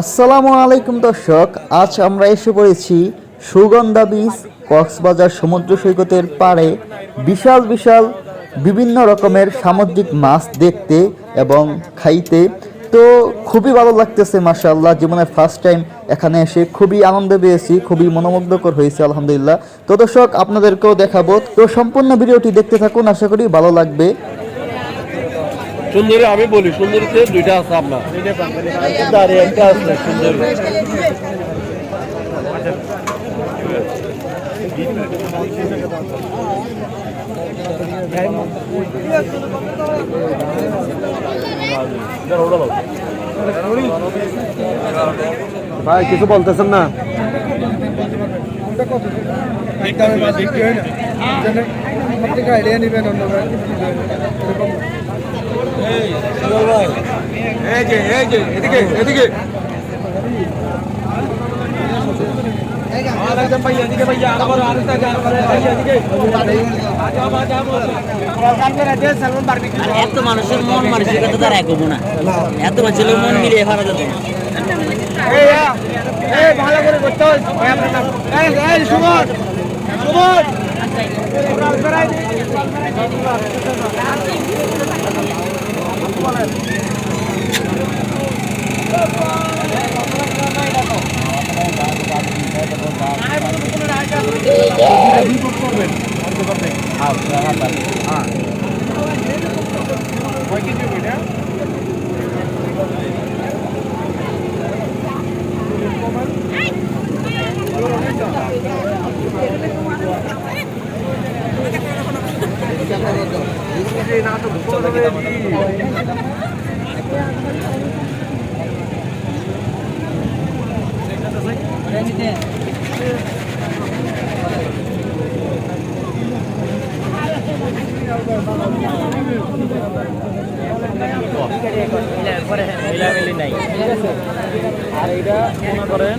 আসসালামু আলাইকুম দর্শক, আজ আমরা এসে পড়েছি সুগন্ধা বীজ কক্সবাজার সমুদ্র সৈকতের পাড়ে বিশাল বিশাল বিভিন্ন রকমের সামুদ্রিক মাছ দেখতে এবং খাইতে। তো খুবই ভালো লাগতেছে, মাশাআল্লাহ জীবনের ফার্স্ট টাইম এখানে এসে খুবই আনন্দ পেয়েছি, খুবই মনোমুগ্ধকর হয়েছে, আলহামদুলিল্লাহ। তো দর্শক, আপনাদেরকেও দেখাবো। তো সম্পূর্ণ ভিডিওটি দেখতে থাকুন, আশা করি ভালো লাগবে। সুন্দরী আমি বলি সুন্দরীতে দুইটা আছে আপনার দাঁড়িয়ে একটা আছে সুন্দরী ভাই কিছু বলতেছেন না আইডিয়া নিবেন অন্য এই যে এই যে এদিকে এদিকে আর এত মানুষের মন মানসিকতা তার এক হব না। এত মানুষের মন মিলিয়ে ভাড়া যেত না। ভালো করে করতে হয়। এই এই সুমন সুমন আর এটা মনে করেন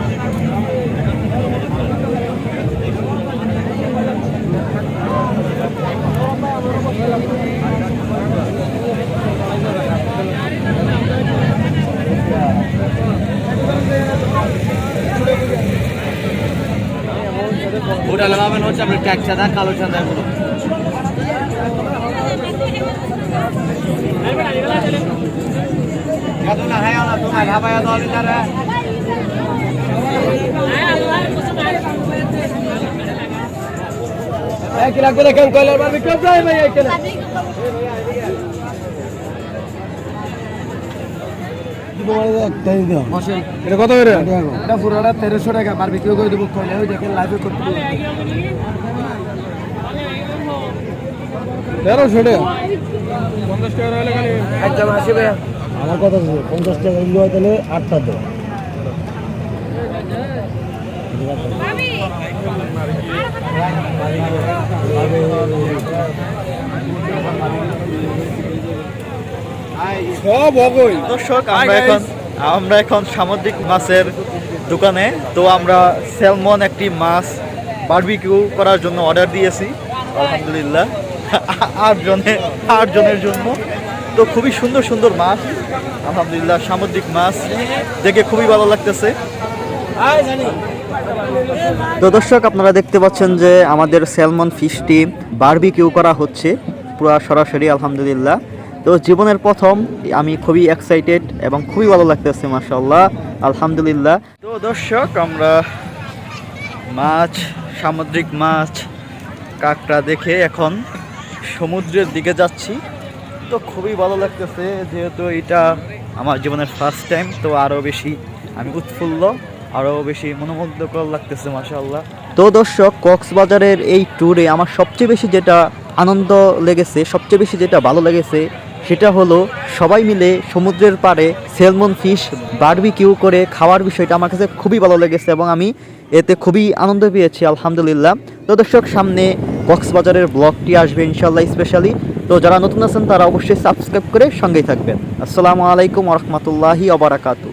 লাগাবেন হচ্ছে আপনি ট্যাগ সাদা কালো সাদা এগুলো না না তোমার ভাবায়া দল যারা এক লাখ করে কেউ কয়লার বার বিক্রম ভাই ভাই এক লাখ এটা কত করে? এটা পুরোটা তেরোশো টাকা। বারবিকিউ করে দেবো কয়লা ওই দেখেন লাইভে করতে তেরোশো টাকা? পঞ্চাশ টাকা একদম আসবে আমার কথা ছিল পঞ্চাশ টাকা ইলো হয় তাহলে আটটা তো সব অবই দর্শক আমরা এখন আমরা এখন সামুদ্রিক মাছের দোকানে। তো আমরা স্যালমন একটি মাছ বারবিকিউ করার জন্য অর্ডার দিয়েছি আলহামদুলিল্লাহ। আট জনের আট জনের জন্য। তো খুবই সুন্দর সুন্দর মাছ। আলহামদুলিল্লাহ সামুদ্রিক মাছ। দেখে খুবই ভালো লাগতেছে। তো দর্শক আপনারা দেখতে পাচ্ছেন যে আমাদের স্যালমন ফিশটি বারবিকিউ করা হচ্ছে। পুরো সরাসরি আলহামদুলিল্লাহ। তো জীবনের প্রথম, আমি খুবই এক্সাইটেড এবং খুবই ভালো লাগতেছে মাশাল্লাহ আলহামদুলিল্লাহ। তো দর্শক, আমরা মাছ, সামুদ্রিক মাছ, কাঁকড়া দেখে এখন সমুদ্রের দিকে যাচ্ছি। তো খুবই ভালো লাগতেছে, যেহেতু এটা আমার জীবনের ফার্স্ট টাইম তো আরও বেশি আমি উৎফুল্ল আরও বেশি মনোমুগ্ধকর লাগতেছে, মাশাআল্লাহ। তো দর্শক, কক্সবাজারের এই ট্যুরে আমার সবচেয়ে বেশি যেটা আনন্দ লেগেছে, সবচেয়ে বেশি যেটা ভালো লেগেছে সেটা হলো, সবাই মিলে সমুদ্রের পাড়ে সেলমন ফিশ বারবিকিউ করে খাওয়ার বিষয়টা আমার কাছে খুবই ভালো লেগেছে এবং আমি এতে খুবই আনন্দ পেয়েছি, আলহামদুলিল্লাহ। তো দর্শক, সামনে কক্সবাজারের ব্লগটি আসবে ইনশাল্লাহ স্পেশালি তো যারা নতুন আছেন, তারা অবশ্যই সাবস্ক্রাইব করে সঙ্গেই থাকবেন। আসসালামু আলাইকুম রহমতুল্লাহি অবরাকাতু